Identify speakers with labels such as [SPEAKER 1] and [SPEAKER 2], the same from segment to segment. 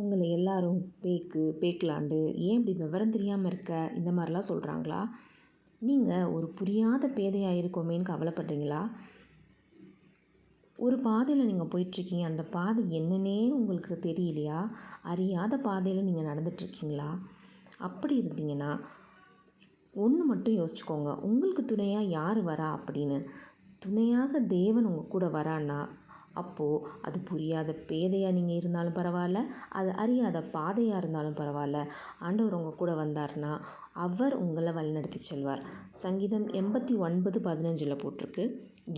[SPEAKER 1] உங்களை எல்லாரும் பேக்கு பேக்கலாண்டு ஏன் இப்படி விவரம் தெரியாமல் இருக்க? இந்த மாதிரிலாம் சொல்கிறாங்களா நீங்கள் ஒரு புரியாத பேதையாக இருக்கோமேன்னு கவலைப்படுறீங்களா? ஒரு பாதையில் நீங்கள் போயிட்டுருக்கீங்க. அந்த பாதை என்னன்னே உங்களுக்கு தெரியலையா? அறியாத பாதையில் நீங்கள் நடந்துட்டுருக்கீங்களா? அப்படி இருந்தீங்கன்னா ஒன்று மட்டும் யோசிச்சுக்கோங்க. உங்களுக்கு துணையாக யார் வரா அப்படின்னு? துணையாக தேவன் உங்கள் கூட வரான்னா அப்போது அது புரியாத பேதையாக நீங்கள் இருந்தாலும் பரவாயில்ல அது அறியாத பாதையாக இருந்தாலும் பரவாயில்ல. ஆண்டவர் உங்கள் கூட வந்தார்னா அவர் உங்களை வழிநடத்தி செல்வார். சங்கீதம் எண்பத்தி ஒன்பது பதினஞ்சில் போட்டிருக்கு.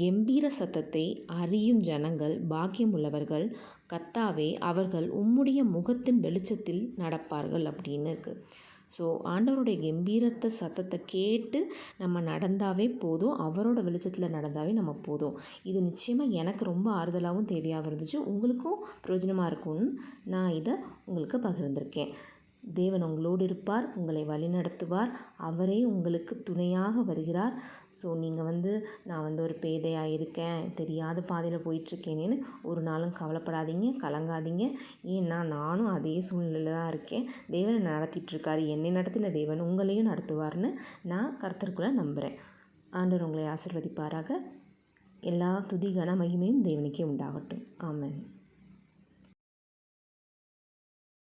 [SPEAKER 1] கம்பீர சத்தத்தை அறியும் ஜனங்கள் பாக்கியம் உள்ளவர்கள் கத்தாவே அவர்கள் உம்முடைய முகத்தின் வெளிச்சத்தில் நடப்பார்கள் அப்படின்னு இருக்குது ஸோ ஆண்டவருடைய கம்பீரத்தை சத்தத்தை கேட்டு நம்ம நடந்தாவே போதும். அவரோட வெளிச்சத்தில் நடந்தாவே நம்ம போதும். இது நிச்சயமாக எனக்கு ரொம்ப ஆறுதலாகவும் தேவையாகவும் இருந்துச்சு. உங்களுக்கும் பிரயோஜனமாக இருக்கும்னு நான் இதை உங்களுக்கு பகிர்ந்திருக்கேன். தேவன் உங்களோடு இருப்பார் உங்களை வழிநடத்துவார் அவரே உங்களுக்கு துணையாக வருகிறார். ஸோ நீங்கள் வந்து நான் வந்து ஒரு பேதையாக இருக்கேன் தெரியாத பாதையில் போயிட்டுருக்கேனேன்னு ஒரு நாளும் கவலைப்படாதீங்க கலங்காதீங்க. ஏன்னா நானும் அதே சூழ்நிலையில் தான் இருக்கேன். தேவனை நடத்திட்டுருக்காரு. என்னை நடத்தின தேவன் உங்களையும் நடத்துவார்னு நான் கருத்தருக்குள்ளே நம்புகிறேன் ஆண்டவர் உங்களை ஆசிர்வதிப்பாராக. எல்லா துதி கன மகிமையும் தேவனுக்கே உண்டாகட்டும். ஆமன்.